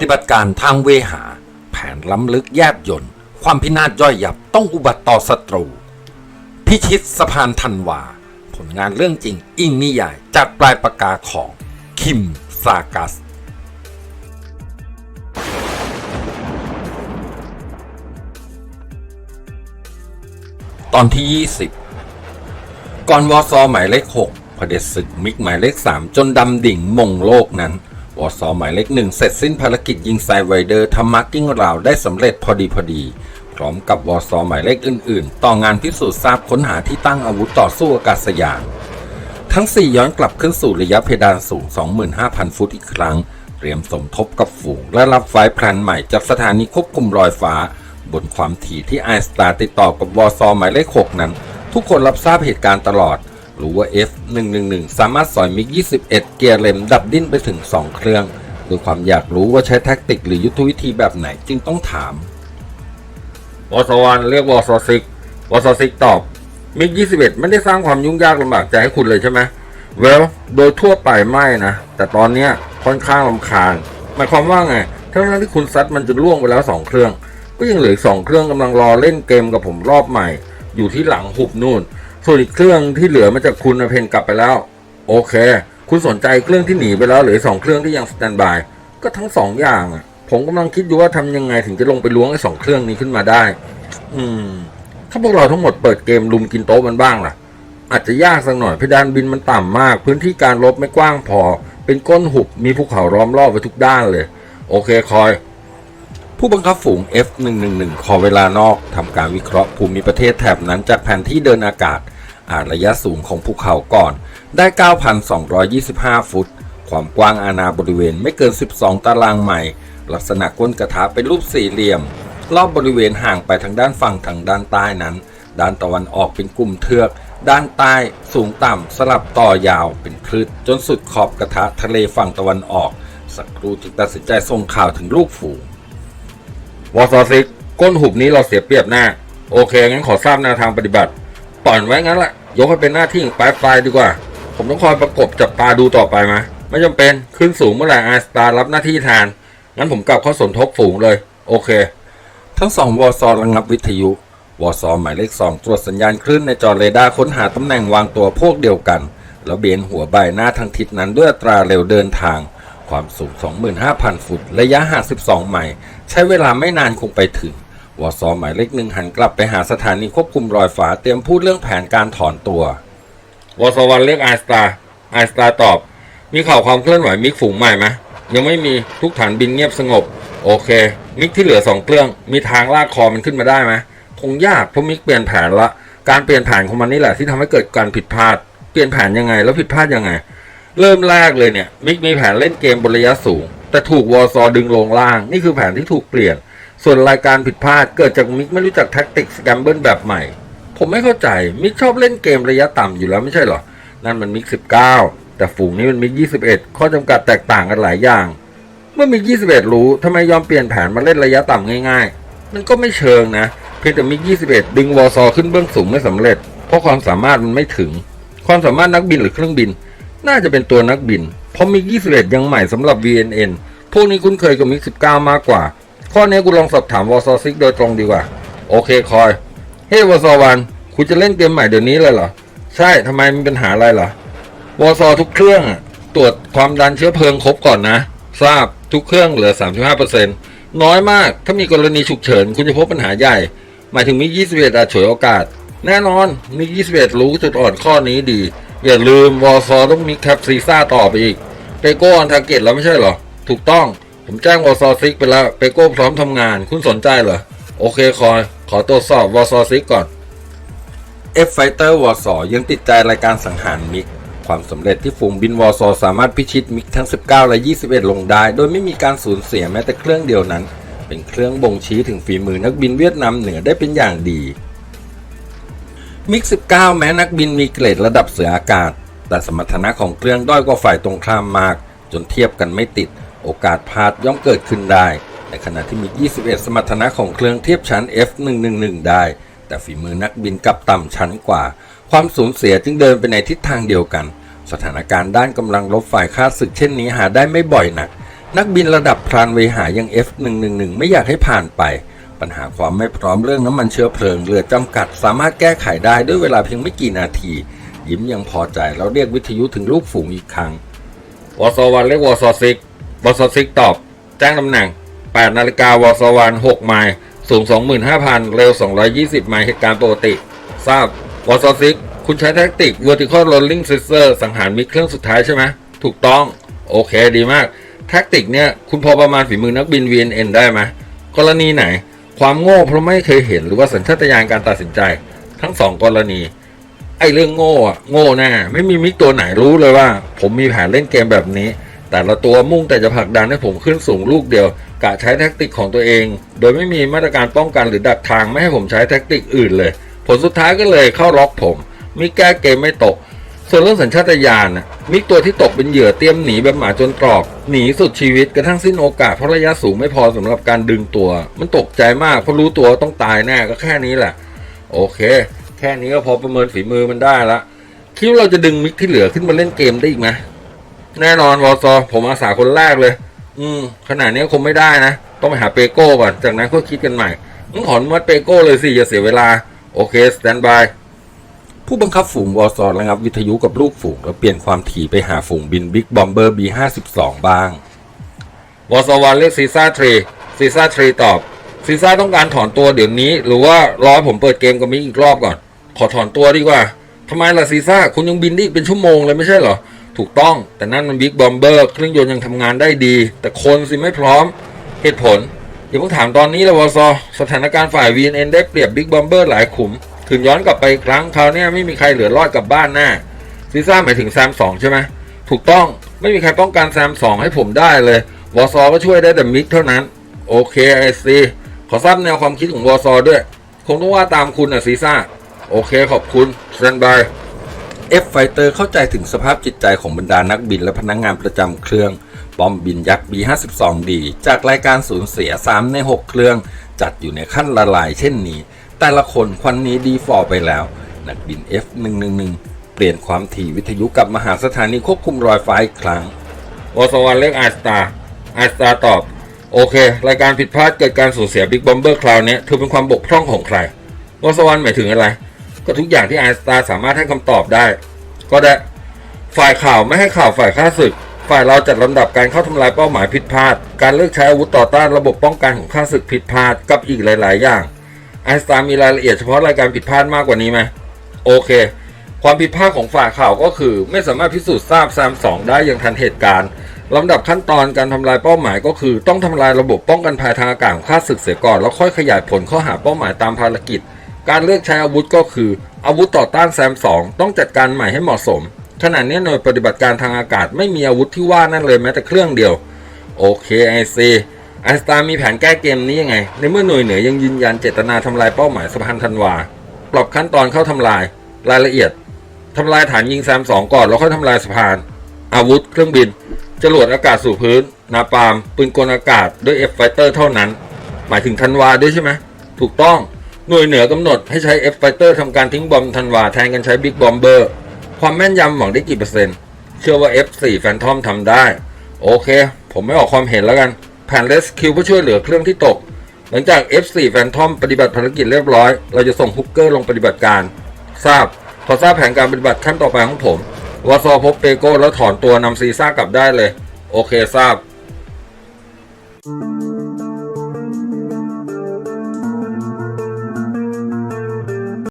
ฏิบัติการทางเวหา แผนล้ำลึกแยบยนต์ความพินาศย่อยยับต้องอุบัติต่อศัตรู พิชิตสะพานธันวา ผลงานเรื่องจริงอิงนิยายจากปลายปากกาของ คิมซากัส ตอนที่ 20 ก่อนวอซอหมายเลข6เดศึกมิกหมายเลข 3 จนดำดิ่งมงโลกนั้น วอซอหมายเลขหนึ่งเสร็จสิ้นภารกิจยิงไซไวเดอร์ทำมาร์กิ้งราวได้สำเร็จพอดีพอดี พร้อมกับวอซอหมายเลขอื่น ๆ ต่องานพิสูจน์ทราบค้นหาที่ตั้งอาวุธต่อสู้อากาศยาน ทั้ง 4 ย้อนกลับขึ้นสู่ระยะเพดานสูง 25,000 ฟุตอีกครั้ง เตรียมสมทบกับฝูง และรับไฟแพลนใหม่จากสถานีควบคุมรอยฟ้า บนความถี่ที่ไอสตาร์ติดต่อกับวอซอหมายเลข6นั้น ทุกคนรับทราบเหตุการณ์ตลอด รู้ว่า F111 สามารถสอยมิก 21 เกียร์เลมดับดิ้นไปถึง 2 เครื่องด้วยความอยากรู้ว่าใช้แท็กติกหรือยุทธวิธีแบบไหนจึงต้องถามวอซวันเรียกวอซอซิกวอซอซิกตอบ มิก 21 ไม่ได้สร้างความยุ่งยากลำบากใจให้คุณเลยใช่ไหมเวลโดยทั่วไปไม่นะ แต่ตอนเนี้ค่อนข้างลำคาญหมายความว่าไงทั้งๆที่คุณซัดมันจะล่วงไปแล้วสองเครื่อง ก็ยังเหลือสองเครื่องกำลังรอเล่นเกมกับผมรอบใหม่ อยู่ที่หลังหุบนู่น ส่วนอีกเครื่องที่เหลือมาจากคุณเพนกลับไปแล้ว โอเค คุณสนใจเครื่องที่หนีไปแล้วหลือสองเครื่องที่ยังสแตนบาย ก็ทั้งสองอย่างอะ ผมกำลังคิดอยู่ว่าทำยังไงถึงจะลงไปล้วงไอ้สองเครื่องนี้ขึ้นมาได้ อืม ถ้าพวกเราทั้งหมดเปิดเกมลุมกินโต๊ะมันบ้างล่ะ อาจจะยากสักหน่อยเพดานบินมันต่ำมาก พื้นที่การรบไม่กว้างพอ เป็นก้นหุบมีภูเขาล้อมรอบไว้ทุกด้านเลย โอเคคอยผู้บังคับฝูง F111 ขอเวลานอกทำการวิเคราะห์ภูมิประเทศแถบนั้นจากแผนที่เดินอากาศ อ่านระยะสูงของภูเขาก่อน ได้ 9,225 ฟุต ความกว้างอาณาบริเวณไม่เกิน 12 ตารางไมล์ลักษณะก้นกระทะเป็นรูปสี่เหลี่ยม รอบบริเวณห่างไปทางด้านฝั่งทางด้านใต้นั้น ด้านตะวันออกเป็นกลุ่มเทือก ด้านใต้สูงต่ำสลับต่อยาวเป็นคลืดจนสุดขอบกระทะทะเลฝั่งตะวันออกสักครูจึงตัดสินใจส่งข่าวถึงลูกฝูงวอซอซิกก้นหุบนี้เราเสียเปรียบแน่โอเค งั้นขอทราบแนวทางปฏิบัติ ปล่อยไว้งั้นแหละยกให้เป็นหน้าที่ของปลายปลายดีกว่า ผมต้องคอยประกบจับตาดูต่อไปไหมไม่จำเป็นขึ้นสูงเมื่อไหร่ไอสตาร์รับหน้าที่แทนงั้นผมกลับเข้าสนทบฝูงเลย โอเค ทั้งสองวอซอระงับวิทยุวอซอหมายเลขสองตรวจสัญญาณคลื่นในจอเรดาร์ค้นหาตำแหน่งวางตัวพวกเดียวกัน แล้วเบนหัวใบหน้าทางทิศนั้นด้วยตราเร็วเดินทาง ความสูง 25,000 ฟุต ระยะห่าง12 ไมล์ใช้เวลาไม่นานคงไปถึง วอซอหมายเลขหนึ่งหันกลับไปหาสถานีควบคุมรอยฟ้าเตรียมพูดเรื่องแผนการถอนตัววอซอวันเรียกไอสตาไอสตาตอบ มีข่าวความเคลื่อนไหวมิกฝูงใหม่ไหมยังไม่มีทุกฐานบินเงียบสงบ โอเค มิกที่เหลือสองเครื่อง มีทางลากคอมันขึ้นมาได้ไหมคงยากเพราะมิกเปลี่ยนแผนละการเปลี่ยนแผนของมันนี่แหละที่ทำให้เกิดการผิดพลาด เปลี่ยนแผนยังไงแล้วผิดพลาดยังไง เริ่มแรกเลยเนี่ยมิกมีแผนเล่นเกมบนระยะสูง แต่ถูกวอซอดึงลงล่าง นี่คือแผนที่ถูกเปลี่ยน ส่วนรายการผิดพลาดเกิดจากมิกไม่รู้จักแท็กติกสแกมเบิลแบบใหม่ ผมไม่เข้าใจ มิกชอบเล่นเกมระยะต่ำอยู่แล้วไม่ใช่เหรอ นั่นมันมิก 19 แต่ฝูงนี้มันมิก 21 ข้อจำกัดแตกต่างกันหลายอย่าง เมื่อมิก 21 รู้ทำไมยอมเปลี่ยนแผนมาเล่นระยะต่ำง่ายๆ มันก็ไม่เชิงนะ เพียงแต่มิก 21 ดึงวอซอขึ้นเบื้องสูงไม่สำเร็จ เพราะความสามารถมันไม่ถึง ความสามารถนักบินหรือเครื่องบิน น่าจะเป็นตัวนักบิน เพราะมิก 21 ยังใหม่สำหรับ VNN พวกนี้คุ้นเคยกับมิก 19 มากกว่า ข้อนี้กูลองสอบถามวอซอซิกโดยตรงดีกว่า โอเคคอย เฮ้วอซอวันคุณจะเล่นเกมใหม่เดี๋ยวนี้เลยเหรอ ใช่ทำไมมีปัญหาอะไรเหรอวอซอทุกเครื่องตรวจความดันเชื้อเพลิงครบก่อนนะ ทราบทุกเครื่องเหลือ 35%น้อยมาก ถ้ามีกรณีฉุกเฉิน คุณจะพบปัญหาใหญ่ หมายถึงมิก21 อาจฉวยโอกาส แน่นอนมิก21 รู้จุดอ่อนข้อนี้ดี อย่าลืมวอซอต้องมีแคปซีซ่าต่อไปอีกเปโก้ออนทาเกตแล้วไม่ใช่เหรอ ถูกต้อง ผมแจ้งวอซอซิกไปแล้วเปโก้พร้อมทำงาน คุณสนใจเหรอ โอเคคอย ขอตรวจสอบวอซอซิกก่อน F Fighter วอซอยังติดใจรายการสังหารมิก ความสำเร็จที่ฝูงบินวอซอสามารถพิชิตมิกทั้ง 19 และ 21 ลงได้ โดยไม่มีการสูญเสียแม้แต่เครื่องเดียวนั้น เป็นเครื่องบ่งชี้ถึงฝีมือนักบินเวียดนามเหนือได้เป็นอย่างดีมิก 19 แม้นักบินมีเกรดระดับเสืออากาศ แต่สมรรถนะของเครื่องด้อยกว่าฝ่ายตรงข้ามมาก จนเทียบกันไม่ติด โอกาสพลาดย่อมเกิดขึ้นได้ ในขณะที่มิก21 สมรรถนะของเครื่องเทียบชั้น F111 ได้ แต่ฝีมือนักบินกลับต่ำชั้นกว่า ความสูญเสียจึงเดินไปในทิศทางเดียวกัน สถานการณ์ด้านกำลังรบฝ่ายข้าศึกเช่นนี้หาได้ไม่บ่อยนัก นักบินระดับพรานเวหายัง F111 ไม่อยากให้ผ่านไป ปัญหาความไม่พร้อมเรื่องน้ำมันเชื้อเพลิงเรือจำกัด สามารถแก้ไขได้ด้วยเวลาเพียงไม่กี่นาทียิ้มยังพอใจแล้วเรียกวิทยุถึงลูกฝูงอีกครั้งวอซวันเรียกวอซซิก วอซซิกตอบ แจ้งตำแหน่ง 8 นาฬิกาวอซวัน6ไมล์สูง 25,000 เร็ว 220 ไมล์เหตุการณ์ปกติ ทราบวอซซิกคุณใช้แท็กติก vertical rolling scissor สังหารมิกเครื่องสุดท้ายใช่ไหมถูกต้อง โอเคดีมาก แท็กติกเนี่ย คุณพอประมาณฝีมือนักบิน VNN ได้ไหมกรณีไหน ความโง่เพราะไม่เคยเห็นหรือว่าสัญชาตญาณการตัดสินใจ ทั้งสองกรณีไอ้เรื่องโง่อะโง่แน่ไม่มีมิกตัวไหนรู้เลยว่า ผมมีแผนเล่นเกมแบบนี้ แต่ละตัวมุ่งแต่จะผลักดันให้ผมขึ้นสูงลูกเดียวกะใช้แท็กติกของตัวเอง โดยไม่มีมาตรการป้องกันหรือดักทางไม่ให้ผมใช้แท็กติกอื่นเลย ผลสุดท้ายก็เลยเข้าล็อกผม มิกแก้เกมไม่ตก ส่วนเรื่องสัญชาตญาณน่ะมิกตัวที่ตกเป็นเหยื่อเตรียมหนีแบบหมาจนตรอก หนีสุดชีวิตกระทั่งสิ้นโอกาสเพราะระยะสูงไม่พอสำหรับการดึงตัว มันตกใจมากเพราะรู้ตัวต้องตายแน่ก็แค่นี้แหละ โอเค แค่นี้ก็พอประเมินฝีมือมันได้ละคิดว่าเราจะดึงมิกที่เหลือขึ้นมาเล่นเกมได้อีกไหม แน่นอนวอซอผมอาสาคนแรกเลย อืมขนาดนี้คงไม่ได้นะ ต้องไปหาเปโก้ก่อน จากนั้นก็คิดกันใหม่มึงขออนุมัติเปโก้เลยสิ อย่าเสียเวลา โอเค สแตนบาย ผู้บังคับฝูงวอซอระงับวิทยุกับลูกฝูง แล้วเปลี่ยนความถี่ไปหาฝูงบินบิ๊กบอมเบอร์ B52 บ้างวอซอวันเรียกซีซ่าทรีซีซ่าทรีตอบซีซ่าต้องการถอนตัวเดี๋ยวนี้ หรือว่ารอให้ผมเปิดเกมกับมิกอีกรอบก่อน ขอถอนตัวดีกว่าทำไมล่ะซีซ่าคุณยังบินได้อีกเป็นชั่วโมงเลยไม่ใช่เหรอ ถูกต้องแต่นั่นมันบิ๊กบอมเบอร์เครื่องยนต์ยังทำงานได้ดี แต่คนสิไม่พร้อมเหตุผลอย่าเพิ่งถามตอนนี้ลยวอซอสถานการณ์ฝ่าย VNN ได้เปรียบบิ๊กบอมเบอร์หลายขุมถึงย้อนกลับไปครั้งคราวเนี้ยไม่มีใครเหลือรอดกลับบ้านแน่ซีซ่าหมายถึงแซมสองใช่ไหมถูกต้องไม่มีใครป้องกันแซมสองให้ผมได้เลยวอซอก็ช่วยได้แต่มิกเท่านั้น โอเคไอซีขอทราบแนวความคิดของวอซอด้วย คงต้องว่าตามคุณอะซีซ่า โอเคขอบคุณสแตนบาย F Fighter เข้าใจถึงสภาพจิตใจของบรรดานักบินและพนักงงานประจำเครื่องบอมบินยักษ์ B52D จากรายการสูญเสีย 3 ใน 6 เครื่อง จัดอยู่ในขั้นละลายเช่นนี้ แต่ละคนควันนี้ดีฟอร์ไปแล้ว นักบิน F111 เปลี่ยนความถี่วิทยุกลับมาหาสถานีควบคุมรอยฟ้าอีกครั้งวอสวรรค์เรียกไอสตาร์ไอสตาตอบ โอเค รายการผิดพลาดเกิดการสูญเสียบิ๊กบอมเบอร์คราวนี้ถือเป็นความบกพร่องของใครวอสวรรค์หมายถึงอะไร ก็ทุกอย่างที่ไอสตาร์สามารถให้คำตอบได้ ก็ได้ฝ่ายข่าวไม่ให้ข่าวฝ่ายข้าศึก ฝ่ายเราจัดลำดับการเข้าทำลายเป้าหมายผิดพลาด การเลือกใช้อาวุธต่อต้านระบบป้องกันของข้าศึกผิดพลาดกับอีกหลาย ๆ อย่างไอสตาร์มีรายละเอียดเฉพาะรายการผิดพลาดมากกว่านี้ไหมโอเค ความผิดพลาดของฝ่ายข่าวก็คือ ไม่สามารถพิสูจน์ทราบแซมสองได้อย่างทันเหตุการณ์ลำดับขั้นตอนการทำลายเป้าหมายก็คือ ต้องทำลายระบบป้องกันภัยทางอากาศของข้าศึกเสียก่อนแล้วค่อยขยายผลข้าหาเป้าหมายตามภารกิจ การเลือกใช้อาวุธก็คือ อาวุธต่อต้านแซมสองต้องจัดการใหม่ให้เหมาะสม ขณะนี้หน่วยปฏิบัติการทางอากาศไม่มีอาวุธที่ว่านั่นเลยแม้แต่เครื่องเดียว โอเคไอซีไอสตาร์มีแผนแก้เกมนี้ยังไง ในเมื่อหน่วยเหนือยังยืนยันเจตนาทำลายเป้าหมายสะพานธันวา ปรับขั้นตอนเข้าทำลาย รายละเอียดทำลายฐานยิงแซมสองก่อนแล้วค่อยทำลายสะพาน อาวุธ เครื่องบิน จรวดอากาศสู่พื้น นาปามปืนกลอากาศด้วย F Fighter เท่านั้น หมายถึงธันวาด้วยใช่ไหมถูกต้อง หน่วยเหนือกำหนดให้ใช้ F Fighter ทำการทิ้งบอมธันวาแทนกันใช้ Big Bomber ความแม่นยำหวังได้กี่เปอร์เซ็นต์ เชื่อว่า F4 Phantom ทำได้ โอเค ผมไม่ออกความเห็นแล้วกัน แผ่น Rescue เพื่อช่วยเหลือเครื่องที่ตก หลังจาก F4 Phantom ปฏิบัติภารกิจเรียบร้อย เราจะส่งฮุกเกอร์ลงปฏิบัติการ ทราบขอทราบแผนการปฏิบัติขั้นต่อไปของผมวอซอพบเปโก้แล้วถอนตัวนำซีซ่ากลับได้เลย โอเคทราบ